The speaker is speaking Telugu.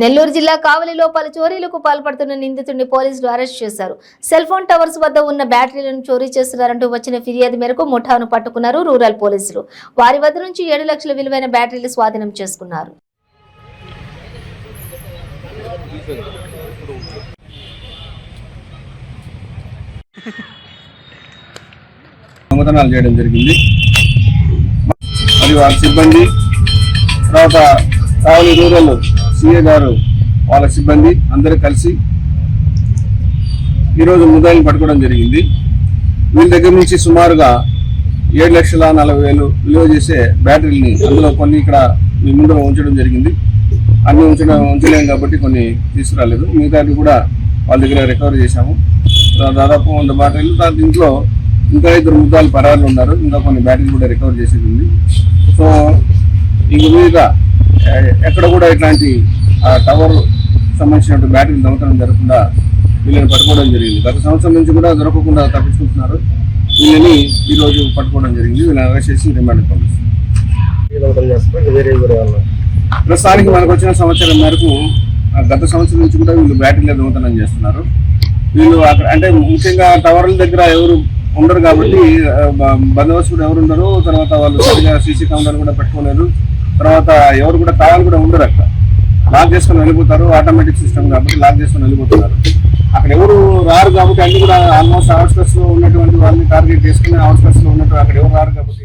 నెల్లూరు జిల్లా కావలిలో పలు చోరీలకు పాల్పడుతున్న నిందితుడిని పోలీసులు అరెస్ట్ చేశారు. సెల్ ఫోన్ టవర్స్ వద్ద ఉన్న బ్యాటరీలను చోరీ చేస్తున్నారంటూ వచ్చిన ఫిర్యాదు మేరకు ముఠాను పట్టుకున్నారు రూరల్ పోలీసులు. వారి వద్ద నుంచి ఏడు లక్షల విలువైన బ్యాటరీలు స్వాధీనం చేసుకున్నారు. దొంగతనాలు చేయడం జరిగింది. వారి సిబ్బంది తర్వాత కావలి రూరల్ సిఏ గారు వాళ్ళ సిబ్బంది అందరూ కలిసి ఈరోజు ముద్దాయిని పట్టుకోవడం జరిగింది. వీళ్ళ దగ్గర నుంచి సుమారుగా ఏడు లక్షల నలభై వేలు విలువ చేసే బ్యాటరీలని అందులో కొన్ని ఇక్కడ మీ ముందు ఉంచడం జరిగింది. అన్ని ఉంచడం ఉంచలేం కాబట్టి కొన్ని తీసుకురాలేదు. మిగతావి కూడా వాళ్ళ దగ్గర రికవర్ చేశాము. దాదాపు వంద బ్యాటరీలు. దాని దీంట్లో ఇంకా ఇద్దరు ముద్దాలు పరారులు ఉన్నారు. ఇంకా కొన్ని బ్యాటరీలు కూడా రికవర్ చేసేది ఉంది. సో ఇంక మీద ఎక్కడ కూడా ఇట్లాంటి ఆ టవర్ సంబంధించినటువంటి బ్యాటరీ దొంగతనం జరగకుండా వీళ్ళని పట్టుకోవడం జరిగింది. గత సంవత్సరం నుంచి కూడా దొరకకుండా తప్పించుకుంటున్నారు. వీళ్ళని ఈరోజు పట్టుకోవడం జరిగింది. వీళ్ళని అరెస్ట్ చేసి రిమాండ్ పంపిస్తారు ప్రస్తుతానికి మనకు వచ్చిన సంవత్సరం మేరకు ఆ గత సంవత్సరం నుంచి కూడా వీళ్ళు బ్యాటరీలో దొంగతనం చేస్తున్నారు. వీళ్ళు అక్కడ అంటే ముఖ్యంగా టవర్ల దగ్గర ఎవరు ఉండరు కాబట్టి బందోబస్తు కూడా ఎవరు ఉండరు తర్వాత వాళ్ళు సరిగా సీసీ కెమెరాలు కూడా పెట్టుకోలేరు తర్వాత ఎవరు కూడా కావాలి కూడా ఉండరు అక్కడ. లాక్ చేసుకొని వెళ్ళిపోతారు ఆటోమేటిక్ సిస్టమ్ కాబట్టి లాక్ చేసుకొని వెళ్ళిపోతున్నారు. అక్కడ ఎవరు రారు కాబట్టి అన్ని కూడా ఆల్మోస్ట్ అవుట్స్కట్స్లో ఉన్నటువంటి వాళ్ళని టార్గెట్ చేసుకుని అవుట్స్కట్స్లో ఉన్నట్టు అక్కడ ఎవరు రారు కాబట్టి